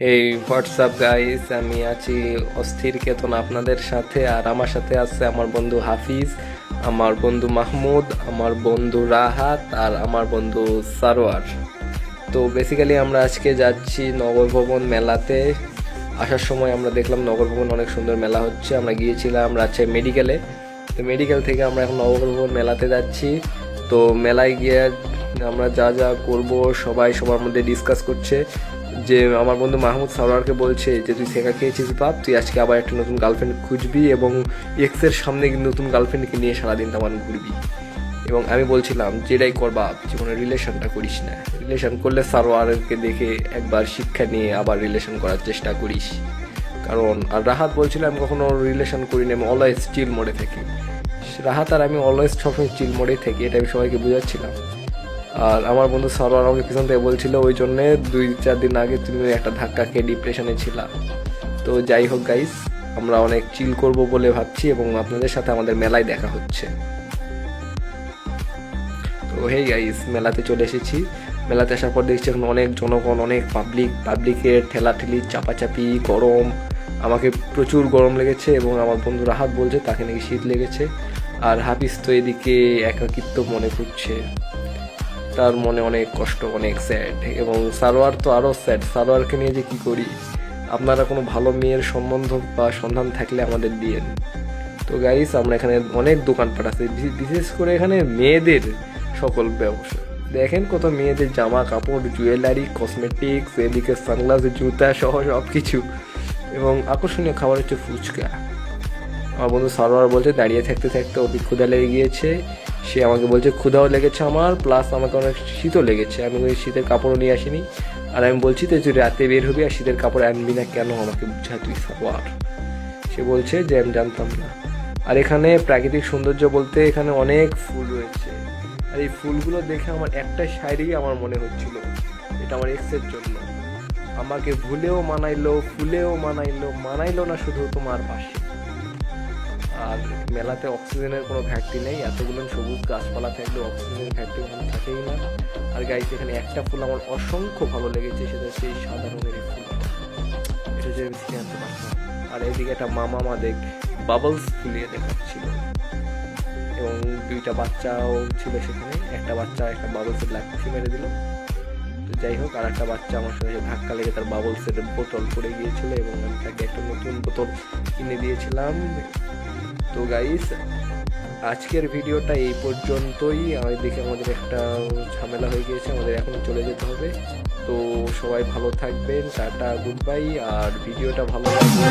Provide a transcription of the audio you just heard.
এই WhatsApp guys আমি আছি অস্থির কেতন আপনাদের সাথে, আর আমার সাথে আছে আমার বন্ধু হাফিজ, আমার বন্ধু মাহমুদ, আমার বন্ধু রাহাত, আর আমার বন্ধু সারোয়ার। তো বেসিক্যালি আমরা আজকে যাচ্ছি নগর মেলাতে। আসার সময় আমরা দেখলাম নগর ভবন অনেক সুন্দর মেলা হচ্ছে। আমরা গিয়েছিলাম রাজশাহী মেডিকেলে। তো মেডিকেল থেকে আমরা এখন নগর মেলাতে যাচ্ছি। তো মেলায় গিয়ে আমরা যা যা করব, সবাই সবার মধ্যে ডিসকাস করছে। যে আমার বন্ধু মাহমুদ সারোয়ারকে বলছে যে, তুই শেখা খেয়েছিস বাপ, তুই আজকে আবার একটা নতুন গার্লফ্রেন্ড খুঁজবি এবং এক্সের সামনে নতুন গার্লফ্রেন্ডকে নিয়ে সারাদিন তেমন ঘুরবি। এবং আমি বলছিলাম, যেটাই করবা জীবনে রিলেশনটা করিস না। রিলেশন করলে সারোয়ারকে দেখে একবার শিক্ষা নিয়ে আবার রিলেশন করার চেষ্টা করিস। কারণ, আর রাহাত বলছিলাম কখনো রিলেশন করি না আমি অলওয়েজ চিল মোডে থাকি। রাহাত আর আমি অলওয়েজ সবসময় চিল মোডেই থাকি, এটা আমি সবাইকে বুঝাচ্ছিলাম। আর আমার বন্ধু সারোয়ার আমাকে পিছন থেকে বলছিল ওই জন্যে দুই চার দিন আগে তুমি একটা ধাক্কা খেয়ে ডিপ্রেশনে ছিলা। তো যাই হোক গাইস আমরা অনেক চিল করব বলে ভাবছি এবং আপনাদের সাথে আমাদের মেলায় দেখা হচ্ছে। তো হে গাইস মেলাতে চলে এসেছি। মেলাতে আসার পর দেখছি এখন অনেক জনগণ, অনেক পাবলিক পাবলিকের ঠেলাঠেলি, চাপাচাপি, গরম। আমাকে প্রচুর গরম লেগেছে এবং আমার বন্ধু রাহাত বলছে তাকে নাকি শীত লেগেছে। আর হাফিজ তো এদিকে একাকিত্ব মনে করছে। তার মনে অনেক কষ্ট, অনেক স্যাড এবং সালোয়ার তো আরও স্যাড সালোয়ারকে নিয়ে যে কী করি? আপনারা কোনো ভালো মেয়ের সম্বন্ধ বা সন্ধান থাকলে আমাদের দিয়েন। তো গাইস আমরা এখানে অনেক দোকানপাট আছে। বিশেষ করে এখানে মেয়েদের সকল ব্যবসা। দেখেন কত মেয়েদের জামা কাপড় জুয়েলারি কসমেটিক্স এদিকে সানগ্লাস জুতা সহ সব কিছু এবং আকর্ষণীয় খাবার হচ্ছে ফুচকা। আমার বন্ধু সারোয়ার বলছে, দাঁড়িয়ে থাকতে থাকতে ক্ষুধা লেগে গিয়েছে। সে আমাকে বলছে, ক্ষুধাও লেগেছে আমার প্লাস আমাকে অনেক শীতও লেগেছে। আমি ওই শীতের কাপড়ও নিয়ে আসিনি। আর আমি বলছি তো তুই রাতে বের হবি আর শীতের কাপড় আনবি না কেন, আমাকে বুঝা তুই সারোয়ার সে বলছে যে, আমি জানতাম না। আর এখানে প্রাকৃতিক সৌন্দর্য বলতে এখানে অনেক ফুল রয়েছে। আর এই ফুলগুলো দেখে আমার একটা শাড়ি আমার মনে হচ্ছিল। এটা আমার এক্সের জন্য। আমাকে ভুলেও মানাইলো, ফুলেও মানাইলো মানাইলো না শুধু তোমার পাশে। আর মেলাতে অক্সিজেনের কোনো ঘাটতি নেই। এতগুলো সবুজ গাছপালা থাকলে অক্সিজেনের ঘাটতি ওখানে থাকেই না। আর গাইতে এখানে একটা ফুল আমার অসংখ্য ভালো লেগেছে, সেটা সেই সাদা রঙের ফুল। এটা যে আমি আনতে পারতাম আর এদিকে একটা মামা মাদেক বাবলস ফুলিয়ে দেখাচ্ছিল। এবং দুইটা বাচ্চাও ছিল সেখানে। একটা বাচ্চা একটা বাবলসের লাঠি মেরে দিল। তো যাই হোক, আর একটা বাচ্চা আমার সাথে ধাক্কা লেগে তার বাবলসের বোতল পড়ে গিয়েছিল এবং আমি তাকে একটা নতুন বোতল কিনে দিয়েছিলাম। তো গাইস আজকের ভিডিওটা এই পর্যন্তই। আমি দেখে আমাদের একটা ঝামেলা হয়ে গিয়েছে, আমাদের এখন চলে যেতে হবে। তো সবাই ভালো থাকবেন, টাটা গুড বাই আর ভিডিওটা ভালো লাগবে